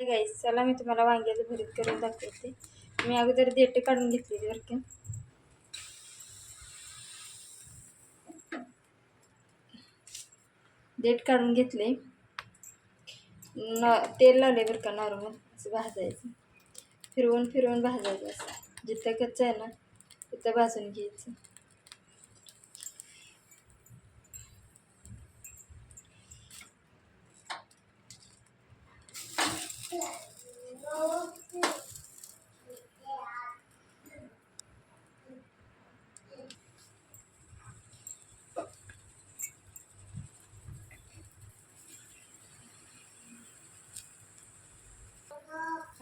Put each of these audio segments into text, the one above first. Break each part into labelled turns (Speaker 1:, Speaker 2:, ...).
Speaker 1: गाईस चला मी तुम्हाला वांग्याचं भरीत करून दाखवते. मी अगोदर देठ काढून घेतलेली बरं का. देठ काढून घेतले. न तेल लावले बरं का नॉर्मल असं भाजायचं. फिरवून फिरवून भाजायचं असं. जिथं कच्चं आहे ना तिथं भाजून घ्यायचं.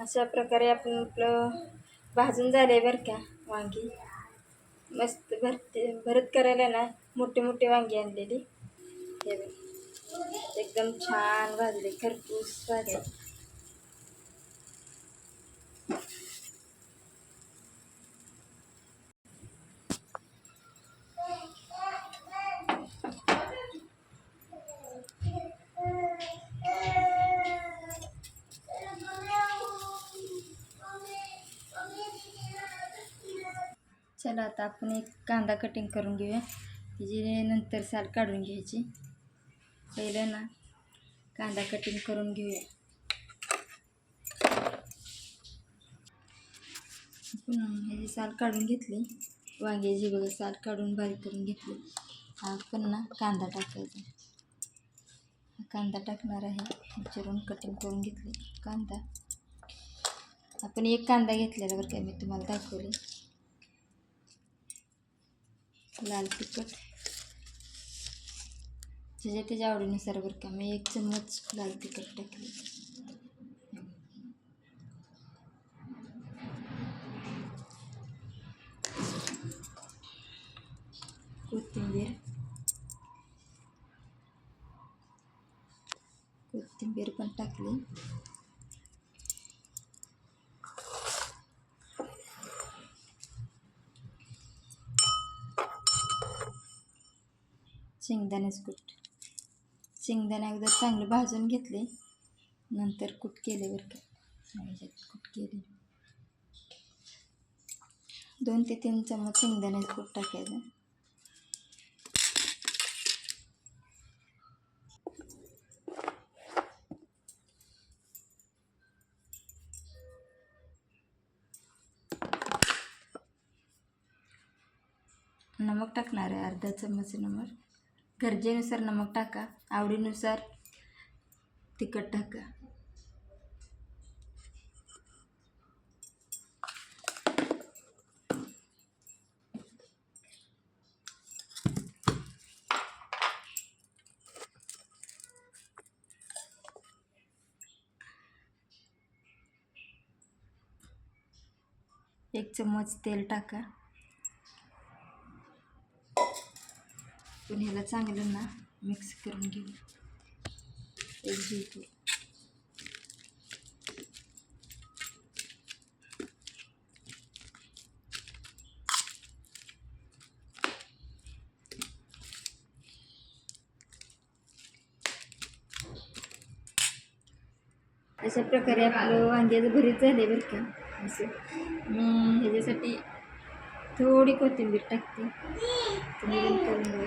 Speaker 1: अशा प्रकारे आपण आपलं भाजून झाले बरं का वांगी. मस्त भरते भरत करायला ना मोठे मोठे वांगी आणलेली. हे एकदम छान भाजले खरपूस भाजले. चला आता आपण एक कांदा कटिंग करून घेऊया. त्याची नंतर साल काढून घ्यायची. पहिलं ना कांदा कटिंग करून घेऊया. आपण ह्याची साल काढून घेतली वांग्याची बघा साल काढून बारीक करून घेतली. आपण ना कांदा टाकायचा. हा कांदा टाकणार आहे. चिरून कटिंग करून घेतली. कांदा. आपण एक कांदा घेतलेला बरं काय मी तुम्हाला दाखवले. लाल तिखट. त्याच्या त्याच्या आवडीनुसार बरं का मी एक चम्मच लाल तिखट टाकली. कोथिंबीर. कोथिंबीर पण टाकली. शेंगदाण्याचं कूट. शेंगदाणे अगोदर चांगले भाजून घेतले नंतर कूट केले बरं का. कूट केले. दोन ते तीन चम्मच शेंगदाण्याचं कूट टाकायचं. नमक टाकणार आहे अर्धा चम्मच नमक. गरजेनुसार नमक टाका. आवडीनुसार तिखट टाका. एक चम्मच तेल टाका. पण ह्याला चांगलं ना मिक्स करून घेऊ एक जीव करू अशा प्रकारे आपलं वांग्याचं भरीत झाले बरं का? असं. मी ह्याच्यासाठी थोडी कोथिंबीर टाकते. तुम्ही पण करून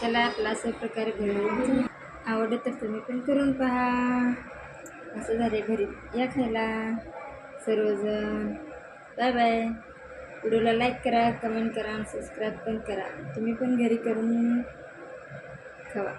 Speaker 1: चला आपला अशा प्रकारे बनवून आवडलं तर तुम्ही पण करून पहा. असं झाले घरी. या खायला सर्वजण. बाय बाय व्हिडिओला लाईक करा कमेंट करा आणि सबस्क्राईब पण करा. तुम्ही पण घरी करून खावा.